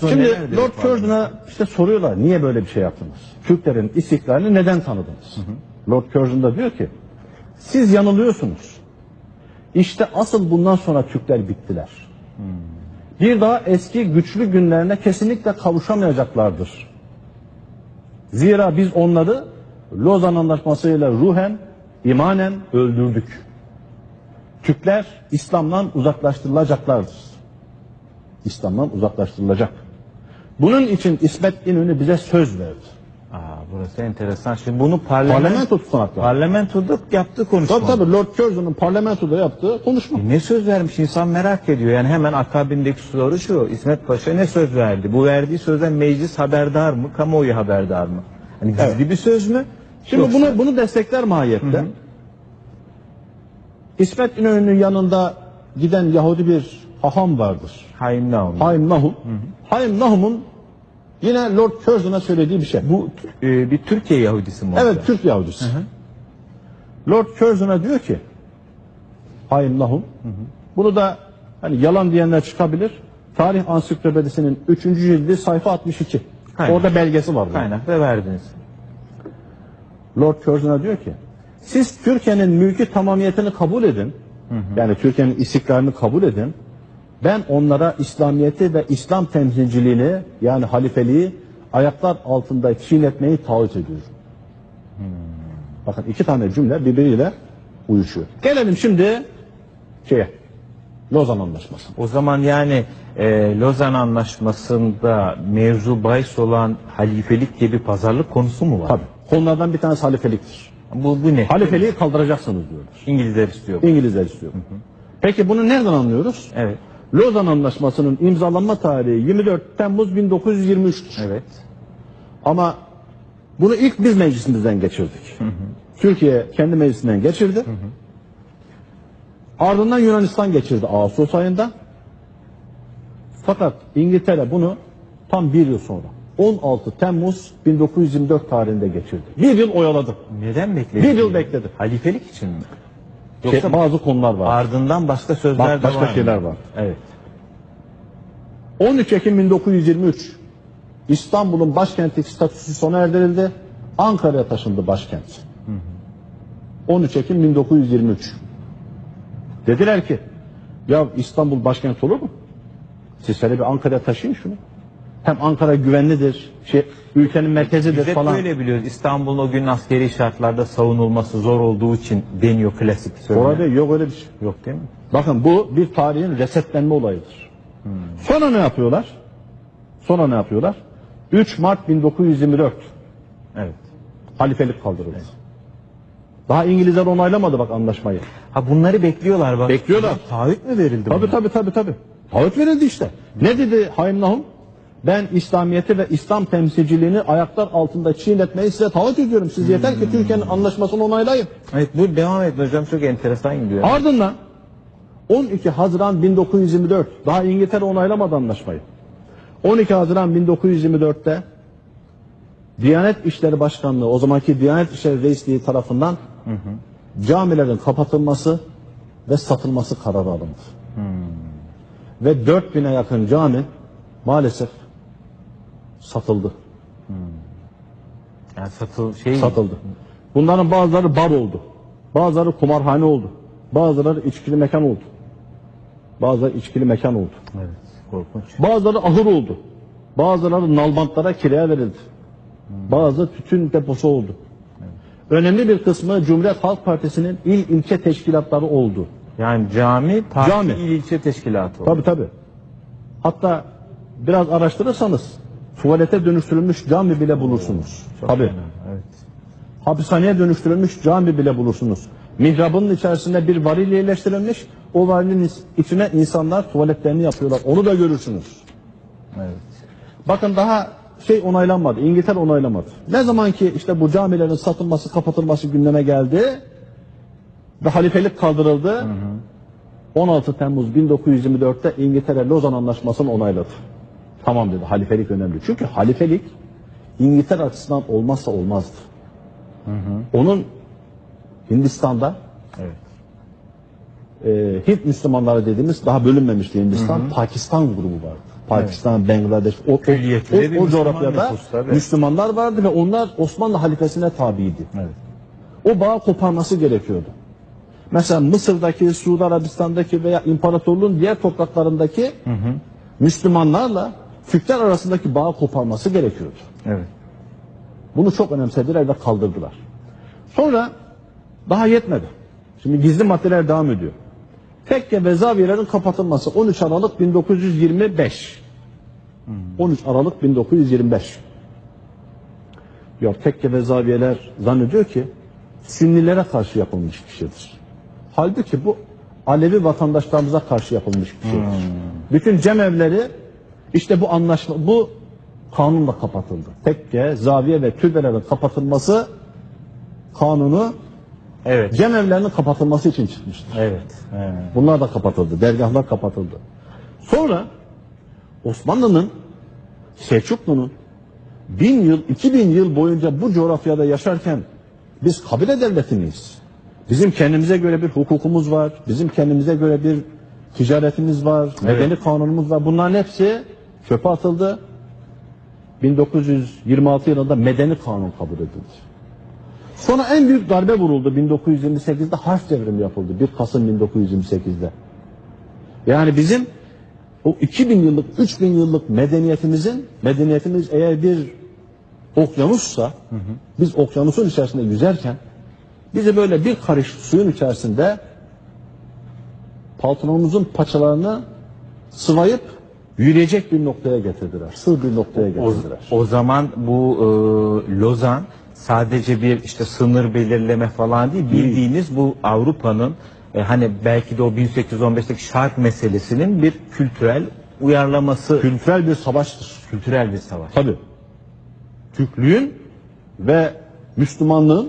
Şimdi Lord Curzon'a işte soruyorlar niye böyle bir şey yaptınız? Türklerin istiklalini neden tanıdınız? Lord Curzon da diyor ki siz yanılıyorsunuz. İşte asıl bundan sonra Türkler bittiler. Bir daha eski güçlü günlerine kesinlikle kavuşamayacaklardır. Zira biz onları Lozan Anlaşması'yla ruhen, imanen öldürdük. Türkler İslam'dan uzaklaştırılacaklardır. İslam'dan uzaklaştırılacak. Bunun için İsmet İnönü bize söz verdi. Aa, burası enteresan. Şimdi bunu parlament, Parlamento tutanakları. parlamentoda yaptı konuşma. Tabii tabii Lord Curzon'un parlamentoda yaptığı konuşma. Ne söz vermiş insan merak ediyor. Yani hemen akabindeki soru şu. İsmet Paşa ne söz verdi? Bu verdiği sözden meclis haberdar mı? Kamuoyu haberdar mı? Hani gizli Evet. bir söz mü? Şimdi Yoksa- bunu bunu destekler mahiyette. İsmet İnönü'nün yanında giden Yahudi bir haham vardır. Haim Naum. Haim Nahum. Haim Nahum'un yine Lord Curzon'a söylediği bir şey. Bu e, bir Türkiye Yahudisi mi? Evet Türk Yahudisi. Lord Curzon'a diyor ki Haim Nahum bunu da hani yalan diyenler çıkabilir. Tarih Ansiklopedisinin 3. cildi sayfa 62. Aynen. Orada belgesi var. bunun. Kaynakta verdiniz. Lord Curzon'a diyor ki siz Türkiye'nin mülki tamamiyetini kabul edin. Yani Türkiye'nin istiklalini kabul edin. Ben onlara İslamiyeti ve İslam temsilciliğini yani halifeliği ayaklar altında çiğnetmeyi taahhüt ediyorum. Bakın iki tane cümle birbiriyle uyuşuyor. Gelelim şimdi şeye Lozan Anlaşması. O zaman yani e, Lozan Anlaşması'nda mevzu bahis olan halifelik gibi pazarlık konusu mu var? Tabii. Konulardan bir tanesi halifeliktir. Bu, bu ne? Halifeliği kaldıracaksınız diyorlar. İngilizler istiyor. İngilizler istiyor. Peki bunu nereden anlıyoruz? Evet. Lozan Anlaşması'nın imzalanma tarihi 24 Temmuz 1923'tür. Evet. Ama bunu ilk biz meclisimizden geçirdik. Türkiye kendi meclisinden geçirdi. Ardından Yunanistan geçirdi Ağustos ayında. Fakat İngiltere bunu tam bir yıl sonra 16 Temmuz 1924 tarihinde geçirdi. Bir yıl oyaladı. Neden bekledi? Bir yıl bekledi. Halifelik için mi? Şey, Yoksa bazı konular var. ardından başka sözler Bak, de başka var mı? şeyler var. Evet. 13 Ekim 1923 İstanbul'un başkentlik statüsü sona erdirildi. Ankara'ya taşındı başkent. 13 Ekim 1923. Dediler ki ya İstanbul başkent olur mu? Siz hele bir Ankara'ya taşıyın şunu. Hem Ankara güvenlidir, şey, ülkenin merkezidir Biz hep falan. böyle biliyoruz. İstanbul'un o gün askeri şartlarda savunulması zor olduğu için deniyor klasik söylem. Orada yok öyle bir şey. Yok değil mi? Bakın bu bir tarihin resetlenme olayıdır. Sonra ne yapıyorlar? Sonra ne yapıyorlar? 3 Mart 1924 Evet. halifelik kaldırıldı. Daha İngilizler onaylamadı bak anlaşmayı. Ha bunları bekliyorlar bak. Bekliyorlar. Taahhüt mü verildi Tabii buna? tabii tabii tabii. Taahhüt verildi işte. Ne dedi Haim Nahum? Ben İslamiyeti ve İslam temsilciliğini ayaklar altında çiğnetmeyi size taahhüt ediyorum. Siz yeter ki Türkiye'nin anlaşmasını onaylayın. Evet bu devam et hocam çok enteresan gidiyor. Ardından 12 Haziran 1924 daha İngiltere onaylamadı anlaşmayı. 12 Haziran 1924'te Diyanet İşleri Başkanlığı o zamanki Diyanet İşleri Reisliği tarafından camilerin kapatılması ve satılması kararı alındı. Ve 4000'e yakın cami maalesef satıldı. Yani satıl şey Satıldı. Bunların bazıları bar oldu. Bazıları kumarhane oldu. Bazıları içkili mekan oldu. Bazıları içkili mekan oldu. Evet. Korkunç. Bazıları ahır oldu. Bazıları nalbantlara kiraya verildi. Bazı tütün deposu oldu. Önemli bir kısmı Cumhuriyet Halk Partisi'nin il ilçe teşkilatları oldu. Yani cami, parti Cami. il ilçe teşkilatı oldu. Tabi tabi. Hatta biraz araştırırsanız tuvalete dönüştürülmüş cami bile bulursunuz. Tabi. Evet. Hapishaneye dönüştürülmüş cami bile bulursunuz. Mihrabının içerisinde bir varil yerleştirilmiş. O varilin içine insanlar tuvaletlerini yapıyorlar. Onu da görürsünüz. Evet. Bakın daha şey onaylanmadı. İngiltere onaylamadı. Ne zaman ki işte bu camilerin satılması, kapatılması gündeme geldi ve halifelik kaldırıldı. 16 Temmuz 1924'te İngiltere Lozan Anlaşması'nı onayladı. Tamam dedi halifelik önemli. Çünkü halifelik İngiltere açısından olmazsa olmazdı. Onun Hindistan'da Evet. e, Hint Müslümanları dediğimiz daha bölünmemişti Hindistan. Pakistan grubu vardı. Pakistan, Bangladeş o, o, o, o coğrafyada nüfus, tabii. Müslümanlar vardı ve onlar Osmanlı halifesine tabiydi. Evet. O bağı koparması gerekiyordu. Mesela Mısır'daki, Suudi Arabistan'daki veya imparatorluğun diğer topraklarındaki Müslümanlarla Türkler arasındaki bağı koparması gerekiyordu. Evet. Bunu çok önemsediler ve kaldırdılar. Sonra daha yetmedi. Şimdi gizli maddeler devam ediyor. Tekke ve zaviyelerin kapatılması 13 Aralık 1925. 13 Aralık 1925. Ya tekke ve zaviyeler zannediyor ki Sünnilere karşı yapılmış bir şeydir. Halbuki bu Alevi vatandaşlarımıza karşı yapılmış bir şeydir. Bütün cemevleri işte bu anlaşma, bu kanunla kapatıldı. Tekke, zaviye ve türbelerin kapatılması kanunu Evet. cemevlerinin kapatılması için çıkmıştır. Evet. evet. Bunlar da kapatıldı. Dergahlar kapatıldı. Sonra Osmanlı'nın Selçuklu'nun bin yıl, iki bin yıl boyunca bu coğrafyada yaşarken biz kabile devleti miyiz? Bizim kendimize göre bir hukukumuz var. Bizim kendimize göre bir ticaretimiz var. Medeni kanunumuz var. Bunların hepsi çöpe atıldı. 1926 yılında medeni kanun kabul edildi. Sonra en büyük darbe vuruldu 1928'de harf devrimi yapıldı 1 Kasım 1928'de. Yani bizim o 2000 yıllık 3000 yıllık medeniyetimizin medeniyetimiz eğer bir okyanussa biz okyanusun içerisinde yüzerken bizi böyle bir karış suyun içerisinde paltonumuzun paçalarını sıvayıp yürüyecek bir noktaya getirdiler. Sığ bir noktaya O, getirdiler. o zaman bu e, Lozan sadece bir işte sınır belirleme falan değil. Bildiğiniz bu Avrupa'nın e, hani belki de o 1815'teki şark meselesinin bir kültürel uyarlaması, Kültürel bir savaştır. kültürel bir savaş. Tabii. Türklüğün ve Müslümanlığın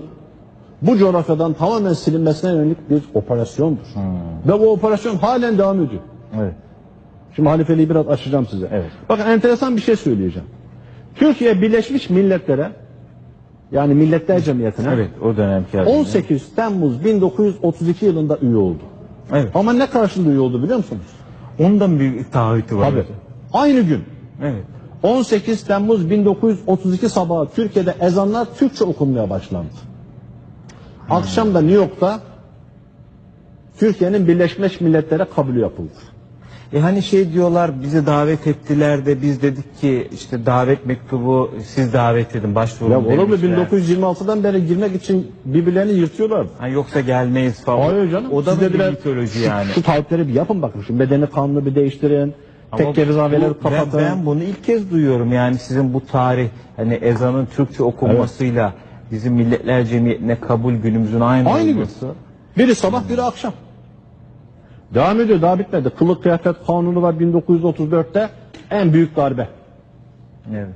bu coğrafyadan tamamen silinmesine yönelik bir operasyondur. Ve bu operasyon halen devam ediyor. Evet. Şimdi halifeliği biraz açacağım size. Evet. Bakın enteresan bir şey söyleyeceğim. Türkiye Birleşmiş Milletler'e yani Milletler Cemiyeti'ne Evet, o dönemki adıyla. 18 Temmuz 1932 yılında üye oldu. Evet. Ama ne karşılığı üye oldu biliyor musunuz? Ondan büyük taahhütü var. Tabii. Aynı gün Evet. 18 Temmuz 1932 sabahı Türkiye'de ezanlar Türkçe okunmaya başlandı. Akşam da New York'ta Türkiye'nin Birleşmiş Milletler'e kabulü yapıldı. E hani şey diyorlar bizi davet ettiler de biz dedik ki işte davet mektubu siz davet edin başvurun Ya olur mu demişler. 1926'dan beri girmek için birbirlerini yırtıyorlardı. Ha, yoksa gelmeyiz falan. Hayır canım. O da Siz mı bir dediler, mitoloji şu- yani? Şu taahhütleri bir yapın bakın. Şu medeni kanunu bir değiştirin. Ama Tekke vizaveleri bu- ben, kapatın. ben bunu ilk kez duyuyorum yani sizin bu tarih hani ezanın Türkçe okunmasıyla bizim Milletler Cemiyeti'ne kabul günümüzün aynı, Aynı gün. olması. Biri sabah biri akşam. Devam ediyor daha bitmedi. Kılık kıyafet kanunu var 1934'te en büyük darbe. Evet.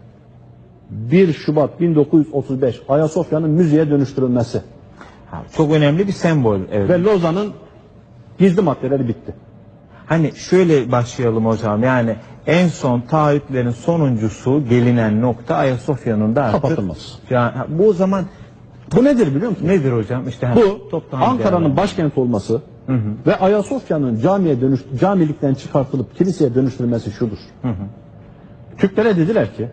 1 Şubat 1935 Ayasofya'nın müziğe dönüştürülmesi Ha, çok önemli bir sembol. Evet. ve Lozan'ın gizli maddeleri bitti. Hani şöyle başlayalım hocam yani en son taahhütlerin sonuncusu gelinen nokta Ayasofya'nın da artık Kapatılması. Yani, bu o zaman Bu nedir biliyor musun? nedir hocam? İşte ha, Bu Ankara'nın bir- olması ve Ayasofya'nın camiye dönüş camilikten çıkartılıp kiliseye dönüştürülmesi şudur. Türklere dediler ki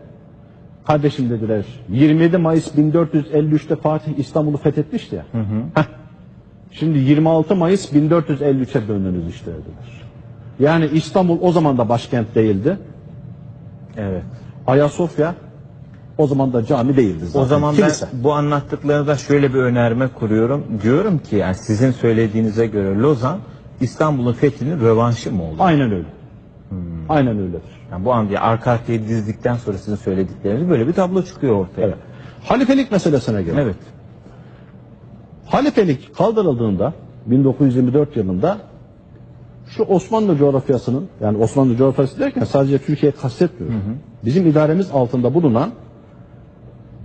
kardeşim dediler 27 Mayıs 1453'te Fatih İstanbul'u fethetmişti ya. Heh, Şimdi 26 Mayıs 1453'e döndünüz işte dediler. Yani İstanbul o zaman da başkent değildi. Evet. Ayasofya o zaman da cami değildi zaten. O zaman Kilise. ben bu anlattıklarınızda şöyle bir önerme kuruyorum. Diyorum ki yani sizin söylediğinize göre Lozan İstanbul'un fethinin rövanşı mı oldu? Aynen öyle. Aynen öyledir. Yani bu an diye arka arkaya dizdikten sonra sizin söyledikleriniz böyle bir tablo çıkıyor ortaya. Evet. Halifelik meselesine gelelim. Evet. Halifelik kaldırıldığında 1924 yılında şu Osmanlı coğrafyasının yani Osmanlı coğrafyası derken sadece Türkiye kastetmiyor. Bizim idaremiz altında bulunan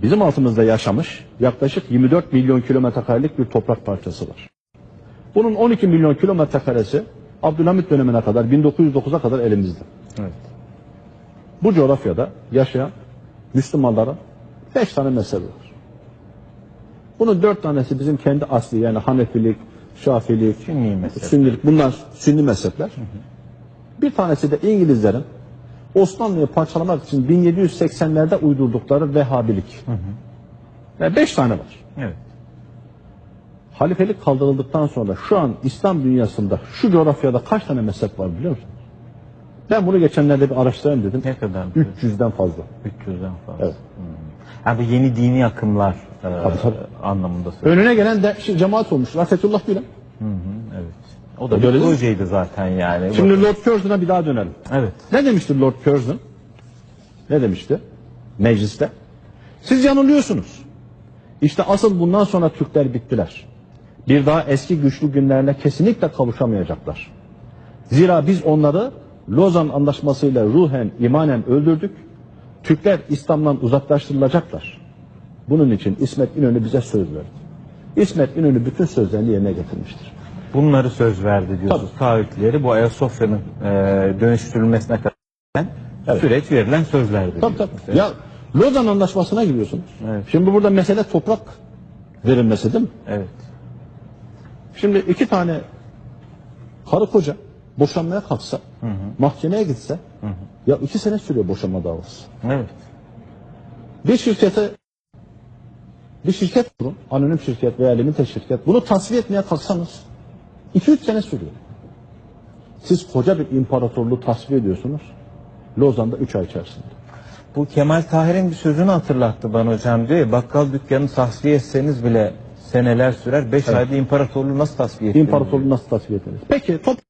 bizim altımızda yaşamış yaklaşık 24 milyon kilometre karelik bir toprak parçası var. Bunun 12 milyon kilometre karesi Abdülhamit dönemine kadar 1909'a kadar elimizde. Evet. Bu coğrafyada yaşayan Müslümanların beş tane mezhebi var. Bunun dört tanesi bizim kendi asli yani Hanefilik, Şafilik, Sünni mezhep. Sünnilik bunlar Sünni mezhepler. Bir tanesi de İngilizlerin Osmanlı'yı parçalamak için 1780'lerde uydurdukları Vehhabilik. Ve beş tane var. Evet. Halifelik kaldırıldıktan sonra şu an İslam dünyasında şu coğrafyada kaç tane mezhep var biliyor musunuz? Ben bunu geçenlerde bir araştırayım dedim. Ne kadar? 300'den fazla. 300'den fazla. Evet. Hmm. Yani bu yeni dini akımlar e, Tabii, tabii. anlamında söylüyorum. Önüne gelen de şey, cemaat olmuşlar. Fethullah Gülen. Evet. O da bir projeydi zaten yani. Şimdi Lord Curzon'a bir daha dönelim. Evet. Ne demişti Lord Curzon? Ne demişti? Mecliste. Siz yanılıyorsunuz. İşte asıl bundan sonra Türkler bittiler. Bir daha eski güçlü günlerine kesinlikle kavuşamayacaklar. Zira biz onları Lozan Anlaşması'yla ruhen, imanen öldürdük. Türkler İslam'dan uzaklaştırılacaklar. Bunun için İsmet İnönü bize söz verdi. İsmet İnönü bütün sözlerini yerine getirmiştir. Bunları söz verdi diyorsunuz. Taahhütleri bu Ayasofya'nın e, dönüştürülmesine kadar Evet. süreç verilen sözlerdi. Tabii tabii. Ya Lozan Anlaşması'na giriyorsunuz. Evet. Şimdi burada mesele toprak verilmesi değil mi? Evet. Şimdi iki tane karı koca boşanmaya kalksa, mahkemeye gitse, ya iki sene sürüyor boşanma davası. Evet. Bir şirkete bir şirket kurun, anonim şirket veya limite şirket. Bunu tasfiye etmeye kalksanız 2-3 sene sürüyor. Siz koca bir imparatorluğu tasfiye ediyorsunuz. Lozan'da 3 ay içerisinde. Bu Kemal Tahir'in bir sözünü hatırlattı bana hocam diyor ya, bakkal dükkanını tasfiye etseniz bile seneler sürer. Beş ayda imparatorluğu nasıl tasfiye ettiniz? İmparatorluğu nasıl tasfiye ederiz? Peki top